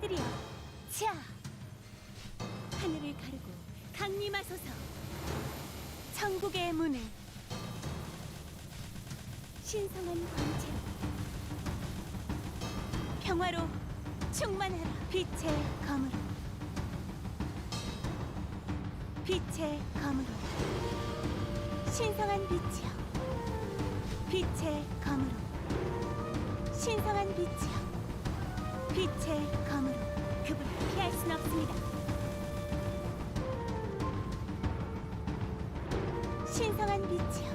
천사들이여 자 하늘을 가르고 강림하소서. 천국의 문을. 신성한 광채로 평화로 충만하라. 빛의 검으로. 빛의 검으로. 신성한 빛이여. 빛의 검으로. 신성한 빛이여 빛의 검으로 그분을 피할 순 없습니다. 신성한 빛이여.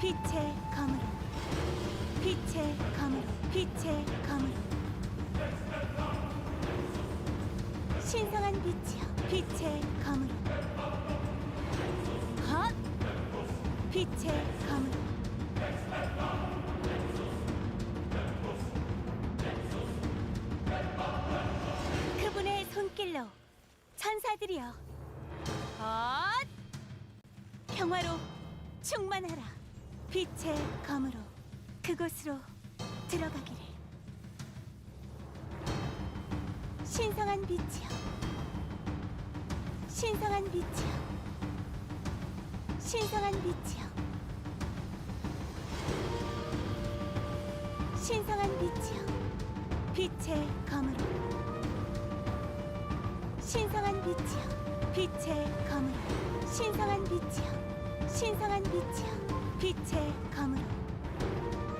빛의 검으로 빛의 검으로 빛의 검으로. 신성한 빛이여 빛의 검으로. 헛 빛의 검으로 충만하라. 빛의 검으로 그곳으로 들어가기를. 신성한 빛이여. 신성한 빛이여. 신성한 빛이여. 신성한 빛이여. 빛의 검으로. 신성한 빛이여. 빛의 검으로. 신성한 빛이여 신성한 빛이여 빛의 검으로.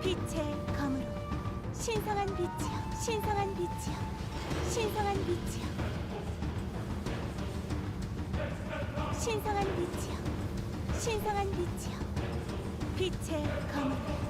빛의 검으로. 신성한 빛이여 신성한 빛이여 신성한 빛이여. 신성한 빛이여 신성한 빛이여. 빛의 검으로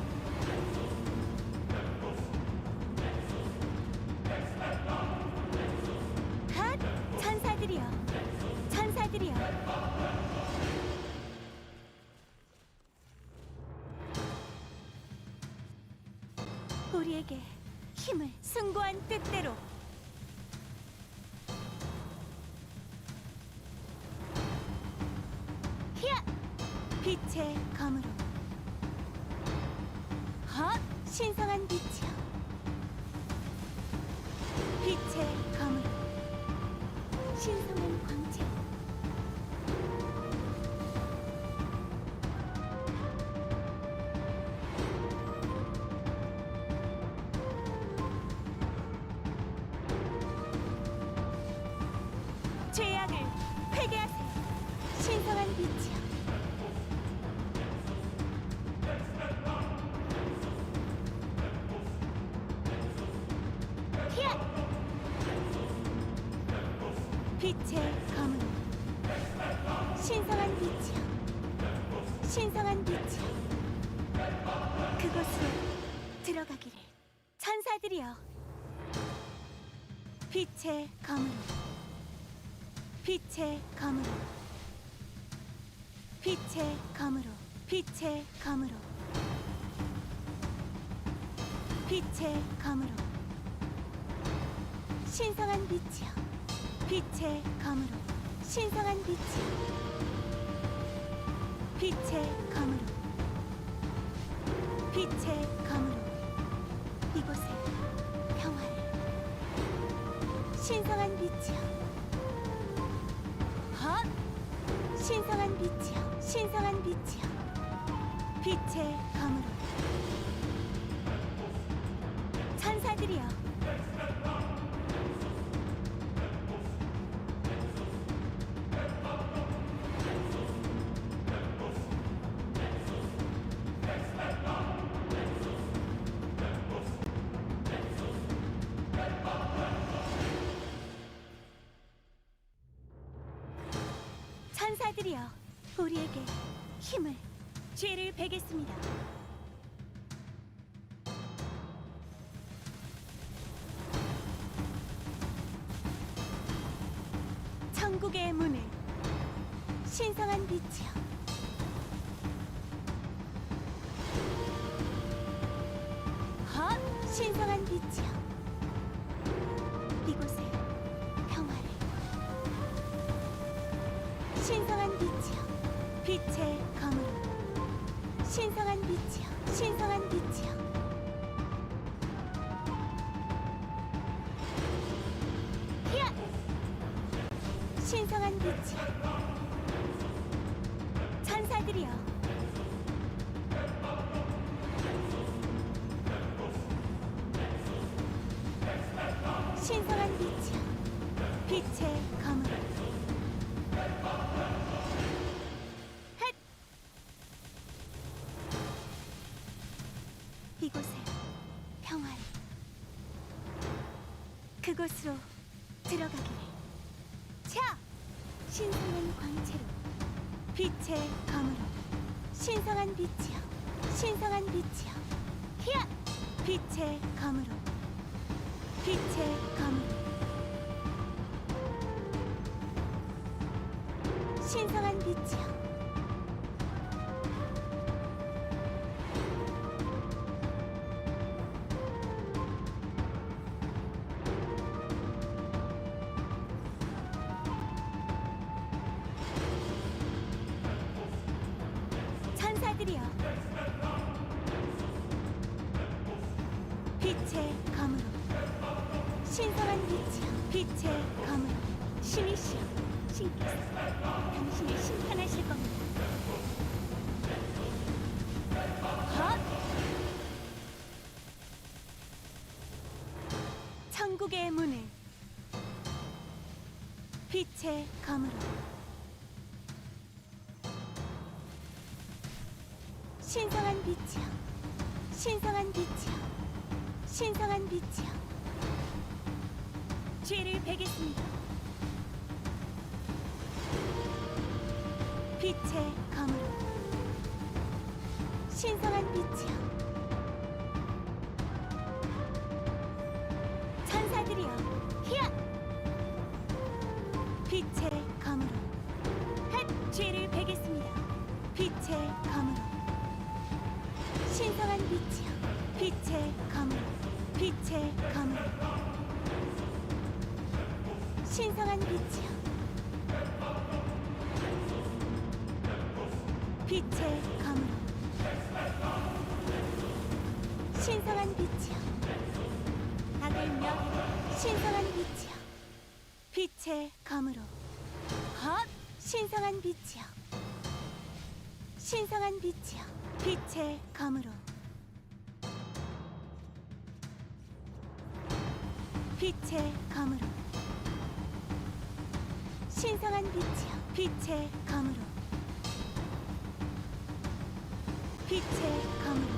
빛의 검으로 빛의 검으로 빛의 검으로 빛의 검으로 빛의 검으로. 신성한 빛이여 빛의 검으로 신성한 빛이여 빛의 검으로 빛의 빛이여. 헛 신성한 빛이여 신성한 빛이여. 빛의 검으로 죄를 베겠습니다. 천국의 문을 신성한 빛이여 헛 신성한 빛이여 신성한 빛이요. 히앗! 신성한 빛이요. 천사들이여. 신성한 빛이요. 빛의 이곳에 평화를 그곳으로 들어가기를. 자! 신성한 광채로 빛의 검으로. 신성한 빛이여 신성한 빛이여. 히야! 빛의 검으로. 빛의 검으로. 신성한 빛이여 천국의 문을 빛의 검으로. 신성한 빛이여 신성한 빛이여 신성한 빛이여. 죄를 베겠습니다. 빛의 검으로. 신성한 빛이여 신성한 빛이여 빛의 검으로 신성한 빛이여 악을 멸 신성한 빛이여 빛의 검으로. 헛! 신성한 빛이여 신성한 빛이여 빛의 검으로. 빛의 검으로 신성한 빛이여. 빛의 검으로. 빛의 검으로.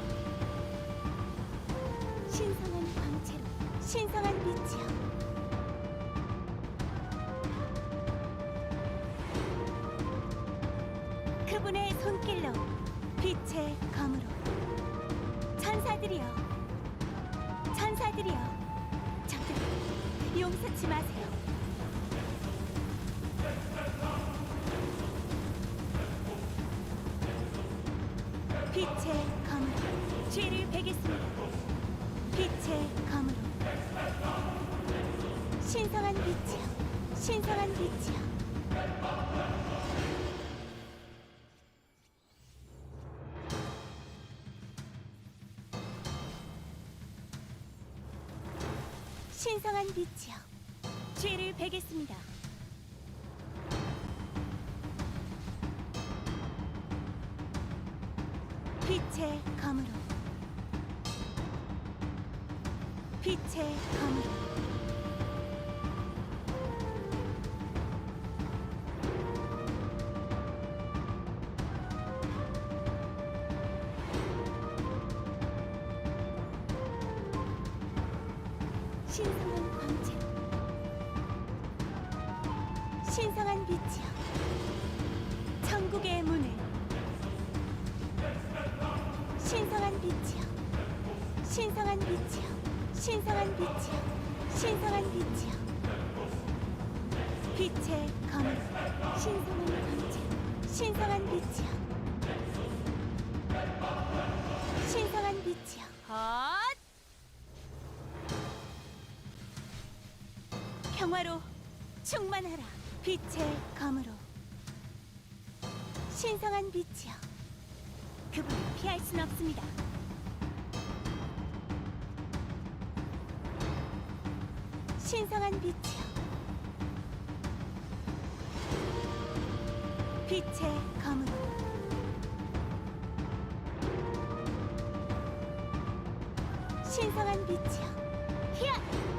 신성한 광채로. 신성한 빛이여. 그분의 손길로 빛의 검으로. 천사들이여. 천사들이여. 저들 용서치 마세요 빛의 검으로 죄를 베겠습니다. 빛의 검으로 신성한 빛이여 신성한 빛이여 신성한 광채. 신성한 빛이여. 천국의 문을. 신성한 빛이여. 신성한 빛이여. 신성한 빛이여. 신성한 빛이여. 빛의 검을 신성한 광채. 신성한 빛이여 평화로 충만하라 빛의 검으로. 신성한 빛이여 그분을 피할 순 없습니다. 신성한 빛이여 빛의 검으로. 신성한 빛이여 히앗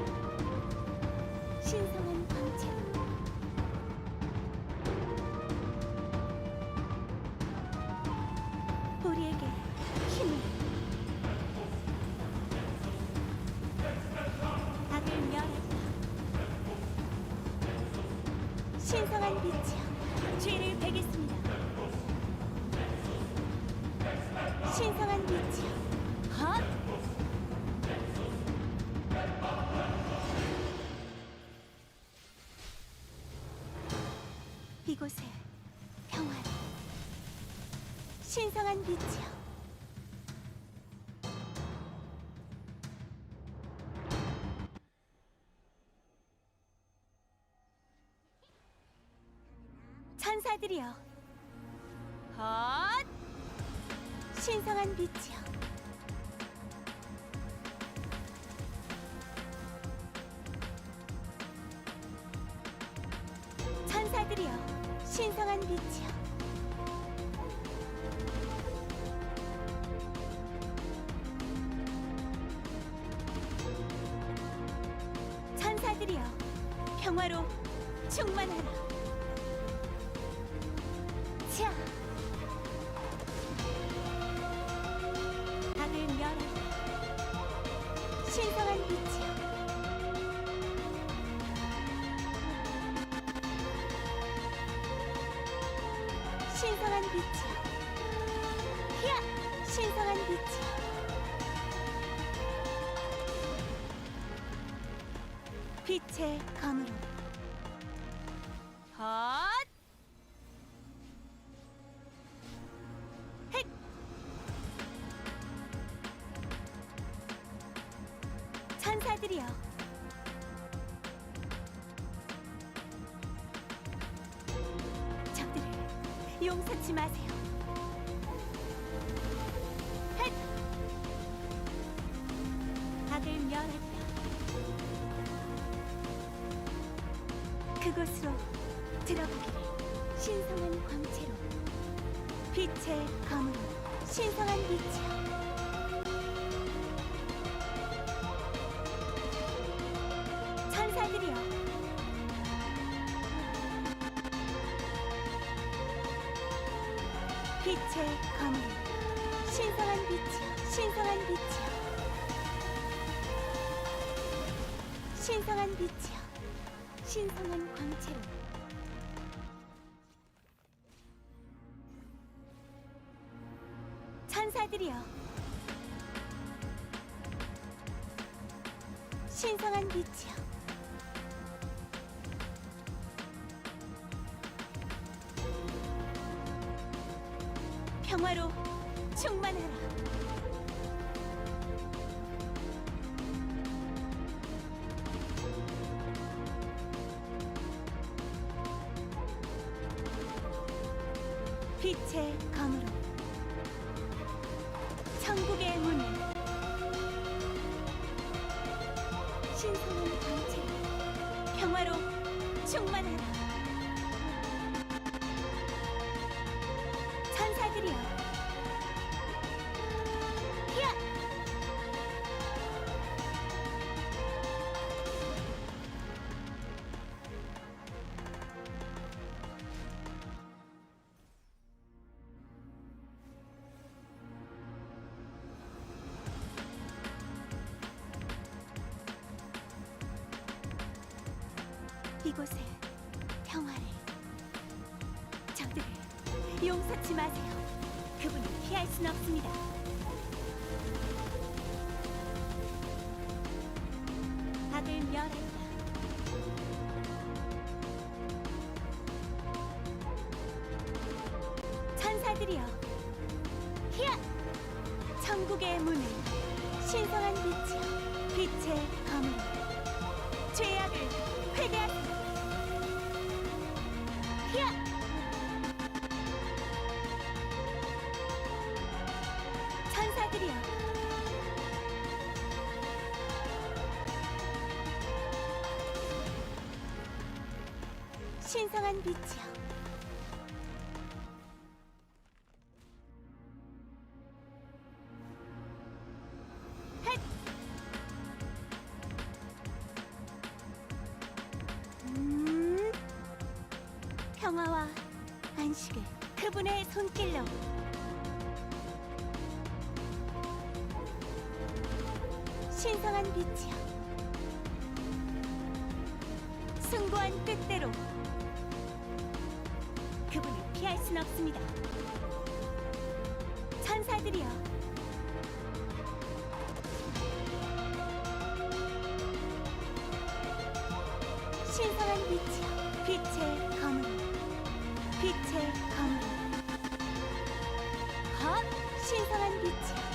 신성한 빛이여 천사들이여 헛! 신성한 빛이여. 천사들이여 신성한 빛이여 신성한 빛이여 빛의 검으로 빛의 검으로 신성한 빛이여 신성한 빛이여 신성한 빛이여. 신성한 광채로 충만하라. 천사들이여 히야 이곳에 용서치 마세요. 그분을 피할 순 없습니다. 악을 멸하리라 천사들이여 히야 천국의 문을 신성한 빛이여 빛의 검으로 죄악을 회개하라 히야 천사들이여 신성한 빛이여 순 없습니다. 천사들이여. 신성한 빛이여 빛의 검으로 빛의 검으로. 헛 신성한 빛이여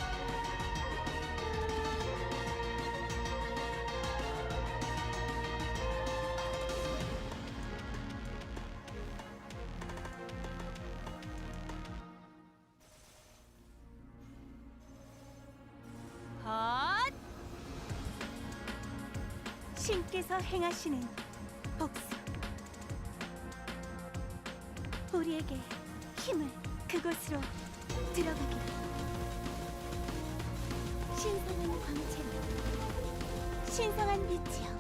신께서 행하시는 복수 우리에게 힘을 그곳으로 들어가게. 신성한 광채로 신성한 빛이여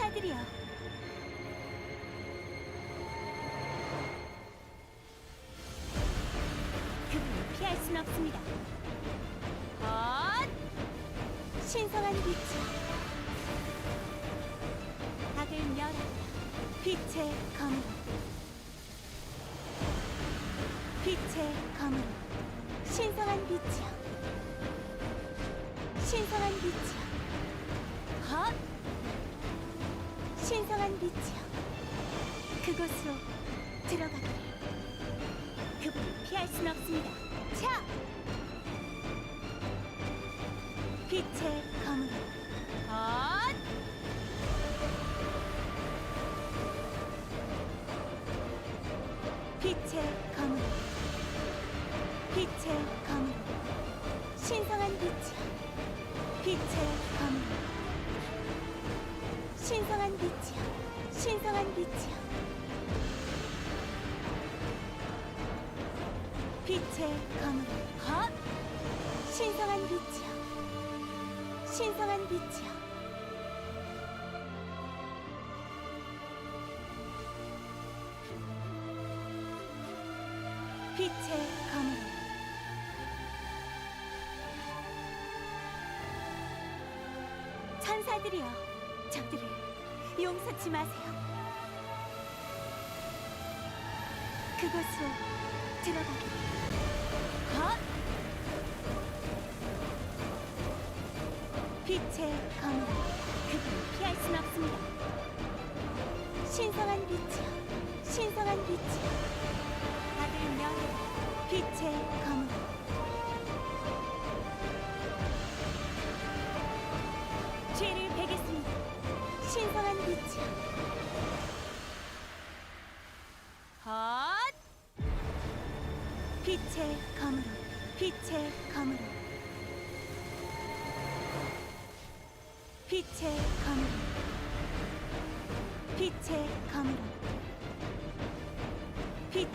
천사들이여 빛의 검으로 헛 빛의 검으로 빛의 검으로 신성한 빛이여 빛의 검으로 신성한 빛이여 신성한 빛이여 빛의 검으로 헛 신성한 빛이여 신성한 빛이여. 빛의 검으로 천사들이여 적들을 용서치 마세요. 그곳으로 들어가기 빛의 검으로 그분을 피할 순 없습니다. 신성한 빛이여 신성한 빛이여. 다들 명예 빛의 검으로 죄를 베겠습니다. 신성한 빛이여. 헛! 빛의 검으로 빛의 검으로 빛의 검으로. 빛의 검으로. 빛의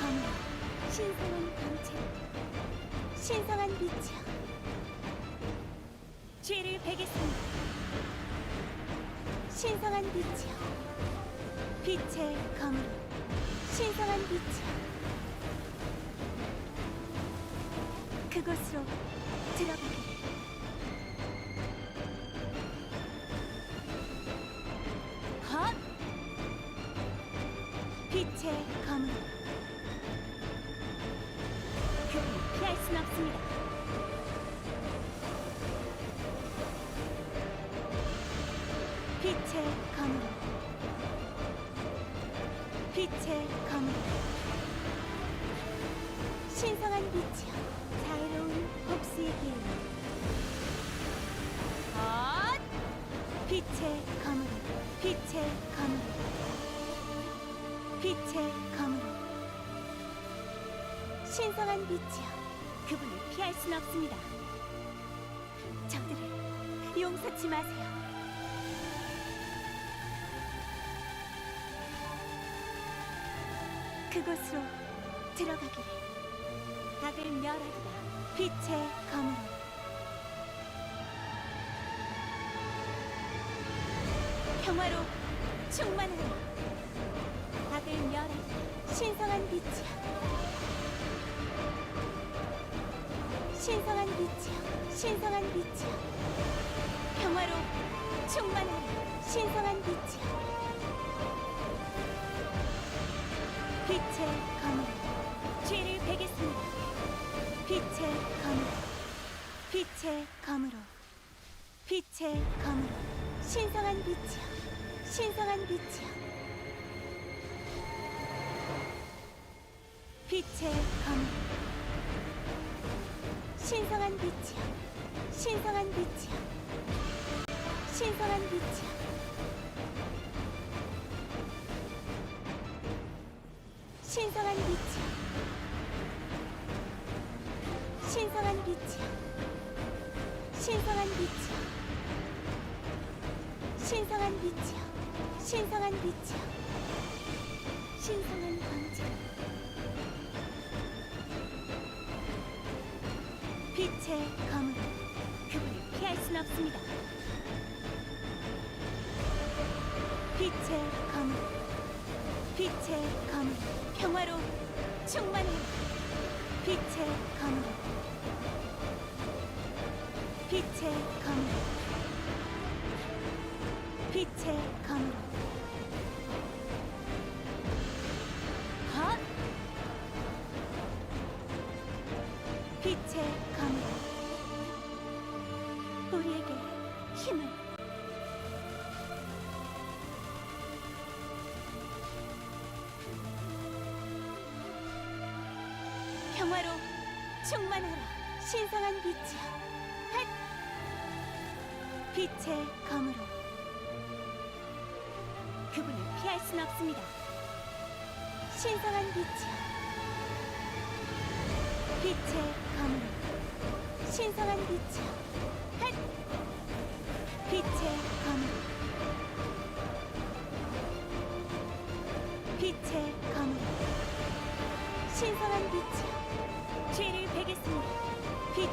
검으로. 신성한 광채 신성한 빛이여. 죄를 베겠습니다. 신성한 빛이여. 빛의 검으로. 신성한 빛이여. 그곳으로 들어가기 빛의 검 신성한 빛이여 그분을 피할 순 없습니다. 적들을 용서치 마세요. 그곳으로 들어가기를 악을 멸하리라 빛의 검으로. 평화로 충만하라. 악을 멸하리라 신성한 빛이야 신성한 빛이야 신성한 빛이야 평화로 충만하라 신성한 빛이야 빛의 검으로 죄를 베겠습니다. 빛의 검으로 빛의 검으로 빛의 검으로. 신성한 빛이야 신성한 빛이야 빛의 검으로 신성한 빛이야 신성한 빛이야 신성한 빛이야 신성한 빛이야. 신성한 빛이야. 신성한 빛이야. 신성한 빛이야. 신성한 빛이야. 신성한 광채. 빛의 검으로 그분을 피할 순 없습니다. 빛의 검으로 빛의 검으로 평화로 충만해 빛의 검으로 빛의 검으로 빛의 충만하라. 신성한 빛이야 핫! 빛의 검으로. 그분을 피할 순 없습니다. 신성한 빛이야 빛의 검으로. 신성한 빛이야 핫! 빛의 검으로. 빛의 검으로. 신성한 빛이야 죄를 베겠습니다. 빛의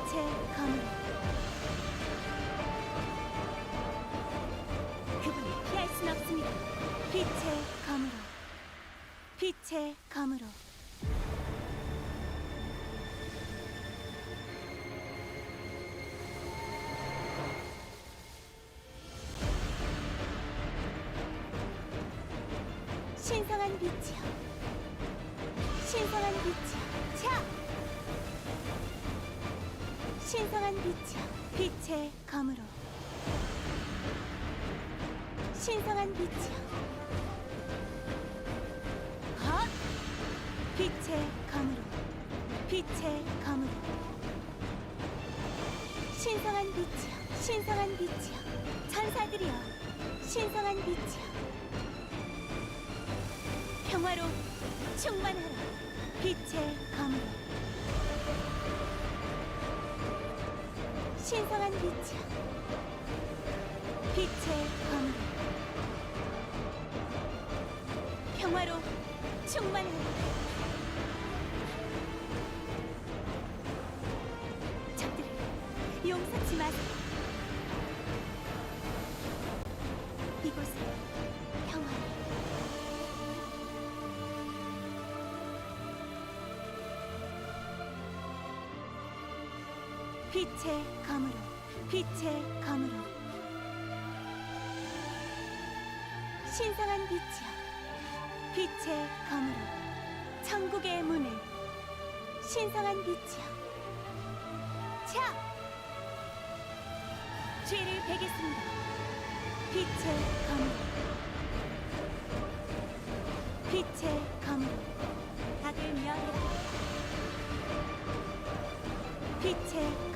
검으로 그분을 피할 순 없습니다. 빛의 검으로 빛의 검으로 신성한 빛이야. 천사들이여. 신성한 빛이야. 평화로 충만하라. 빛의 검으로. 신성한 빛이야. 빛의 검으로. 평화로 충만하라. 적들을 용서치 마세요. 빛의 검으로 빛의 검으로. 신성한 빛이야 빛의 검으로. 천국의 문을 신성한 빛이야 차 죄를 베겠습니다. 빛의 검으로. 빛의 검으로. 악을 멸하라 빛의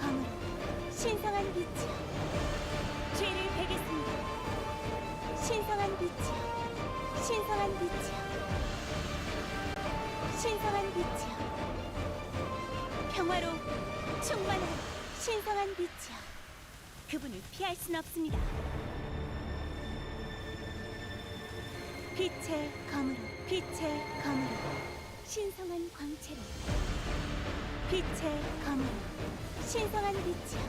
신성한 빛이야 신성한 빛이야 평화로 충만한 신성한 빛이야 그분을 피할 순 없습니다. 빛의 검으로 빛의 검으로 신성한 광채로. 빛의 검으로 신성한 빛이여.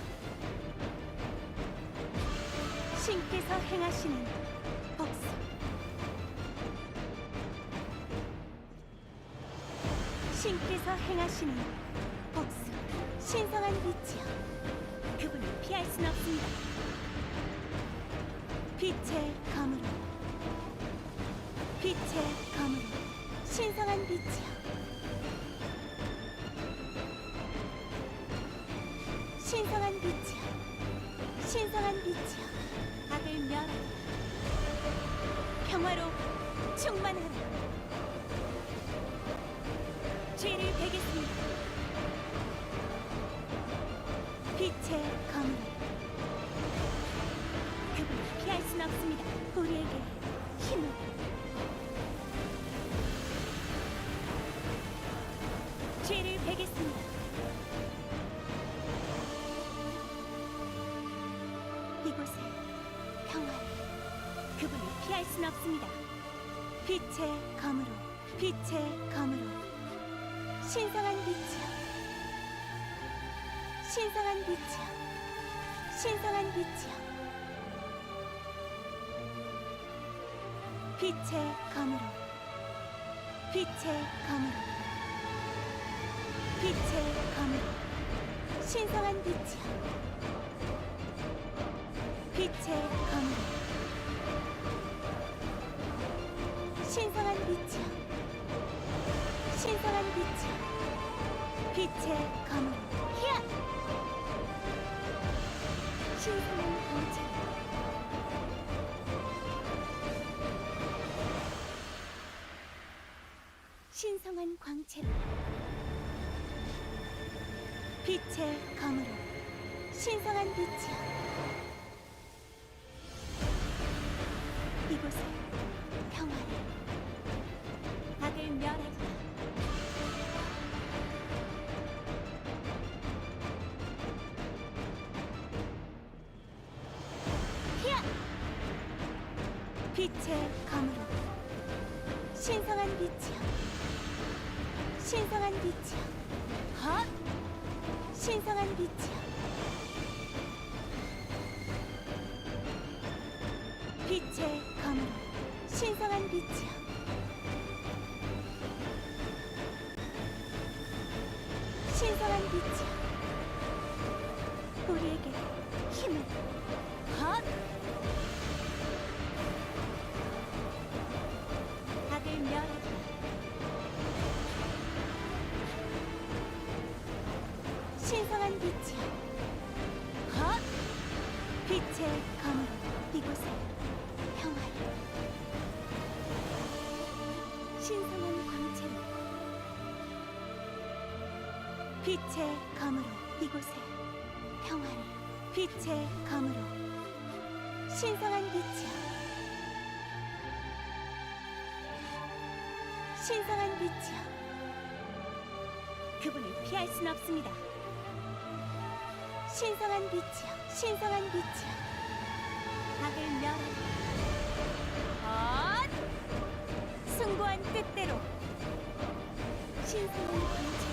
신께서 행하시는 신께서 행하시는 복수 신성한 빛이여. 그분을 피할 순 없습니다. 빛의 검으로 빛의 검으로 신성한 빛이여. 신성한 빛이여 신성한 빛이여. 악을 멸하라 평화로 충만하라 죄를 베겠습니다. 빛의 검으로 그분을 피할 순 없습니다. 우리에게 힘을. 죄를 베겠습니다. 이곳에 평화를. 그분을 피할 순 없습니다. 빛의 검으로 빛의 검으로 신성한 빛이여. 신성한 빛이여. 신성한 빛이여. 빛의 검으로. 빛의 검으로. 빛의 검으로. 신성한 빛이여. 빛의 검으로. 신성한 빛이여 신성한 빛이여 빛의 검으로 히앗 신성한 광채로 신성한 광채로 빛의 검으로 신성한 빛이여 빛의 검으로. 신성한 빛이여. 신성한 빛이여. 헛 신성한 빛이여. 빛의 검으로. 신성한 빛이여 빛의 검으로 이곳에 평화를 빛의 검으로 신성한 빛이여 신성한 빛이여 그분을 피할 순 없습니다. 신성한 빛이여, 신성한 빛이여, 악을 멸하라. 헛! 숭고한 뜻대로 신성한